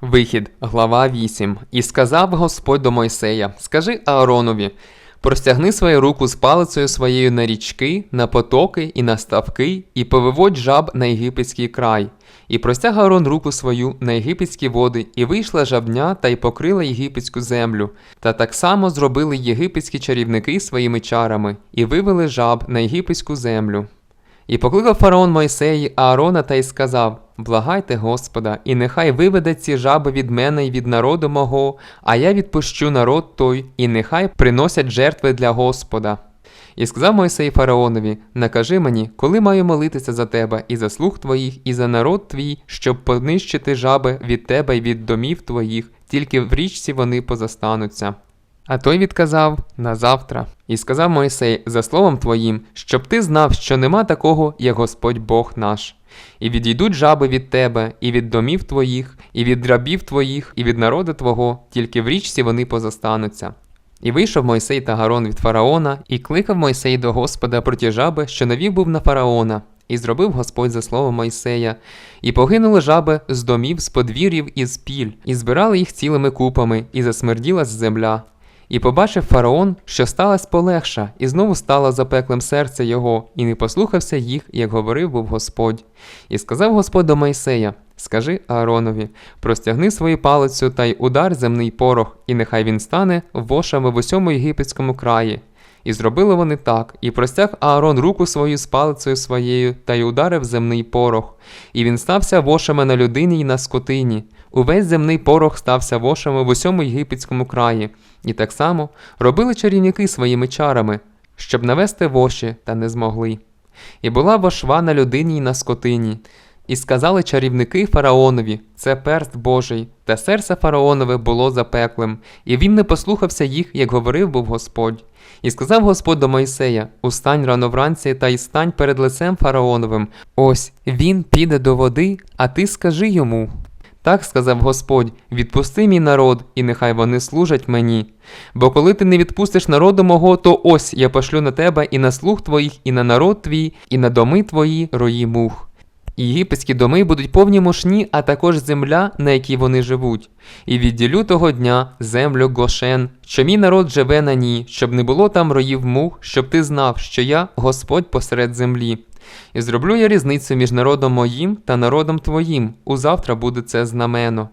Вихід, глава 8. І сказав Господь до Мойсея: Скажи Ааронові: простягни свою руку з палицею своєю на річки, на потоки і на ставки, і повиводь жаб на єгипетський край. І простяг Аарон руку свою на єгипетські води, і вийшла жабня та й покрила єгипетську землю. Та так само зробили єгипетські чарівники своїми чарами, і вивели жаб на єгипетську землю. І покликав фараон Мойсеї Аарона та й сказав: Благайте Господа, і нехай виведе ці жаби від мене і від народу мого, а я відпущу народ той, і нехай приносять жертви для Господа. І сказав Мойсей фараонові: Накажи мені, коли маю молитися за тебе, і за слуг твоїх, і за народ твій, щоб понищити жаби від тебе і від домів твоїх, тільки в річці вони позастануться. А той відказав на завтра. І сказав Мойсей за словом твоїм, щоб ти знав, що нема такого, як Господь Бог наш. І відійдуть жаби від тебе, і від домів твоїх, і від рабів твоїх, і від народу твого, тільки в річці вони позастануться. І вийшов Мойсей та Гарон від фараона, і кликав Мойсей до Господа проти жаби, що навів був на фараона. І зробив Господь за слово Мойсея, і погинули жаби з домів, з подвір'їв і з піль, і збирали їх цілими купами, і засмерділа земля. І побачив фараон, що сталася полегша, і знову стало запеклим серце його, і не послухався їх, як говорив був Господь. І сказав Господь до Мойсея: Скажи Ааронові, простягни свою палицю та й удар земний порох, і нехай він стане вошами в усьому єгипетському краї. І зробили вони так, і простяг Аарон руку свою з палицею своєю та й ударив земний порох, і він стався вошами на людині й на скотині. Увесь земний порох стався вошами в усьому єгипетському краї, і так само робили чарівники своїми чарами, щоб навести воші, та не змогли. І була вошва на людині й на скотині. І сказали чарівники фараонові, це перст Божий, та серце фараонове було запеклим, і він не послухався їх, як говорив був Господь. І сказав Господь до Мойсея: Устань рано вранці та й стань перед лицем фараоновим. Ось він піде до води, а ти скажи йому. Так сказав Господь: відпусти мій народ, і нехай вони служать мені. Бо коли ти не відпустиш народу мого, то ось я пошлю на тебе і на слуг твоїх, і на народ твій, і на доми твої рої мух. Єгипетські доми будуть повні мошні, а також земля, на якій вони живуть. І відділю того дня землю Гошен, що мій народ живе на ній, щоб не було там роїв мух, щоб ти знав, що я Господь посеред землі. І зроблю я різницю між народом моїм та народом твоїм. Узавтра буде це знамено.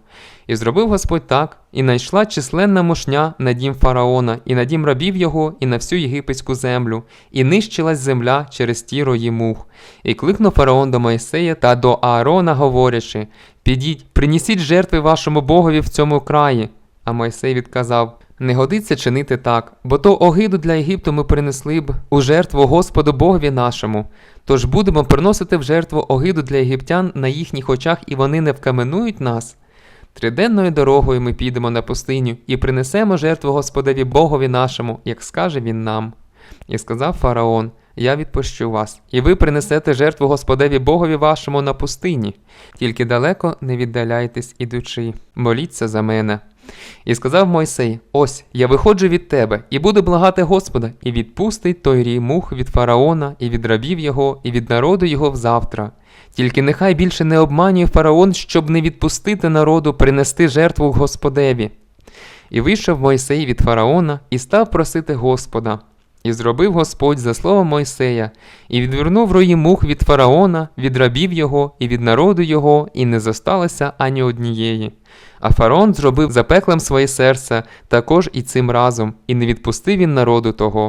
І зробив Господь так, і найшла численна мошня на дім фараона, і на дім рабів його, і на всю єгипетську землю, і нищилась земля через ті рої мух. І кликнув фараон до Моїсея та до Аарона, говорячи: Підіть, принесіть жертви вашому богові в цьому краї. А Мойсей відказав: Не годиться чинити так, бо то огиду для Єгипту ми принесли б у жертву Господу Богові нашому. Тож будемо приносити в жертву огиду для єгиптян на їхніх очах, і вони не вкаменують нас. Триденною дорогою ми підемо на пустиню і принесемо жертву Господеві Богові нашому, як скаже він нам. І сказав фараон: Я відпущу вас, і ви принесете жертву Господеві Богові вашому на пустині, тільки далеко не віддаляйтесь, ідучи, моліться за мене. І сказав Мойсей: Ось я виходжу від тебе, і буду благати Господа, і відпустить той рій мух від фараона, і від рабів його, і від народу його взавтра. Тільки нехай більше не обманює фараон, щоб не відпустити народу принести жертву Господеві. І вийшов Мойсей від фараона і став просити Господа. І зробив Господь за словом Мойсея, і відвернув рої мух від фараона, від рабів його, і від народу його, і не зосталося ані однієї. А фараон зробив запеклим своє серце також і цим разом, і не відпустив він народу того.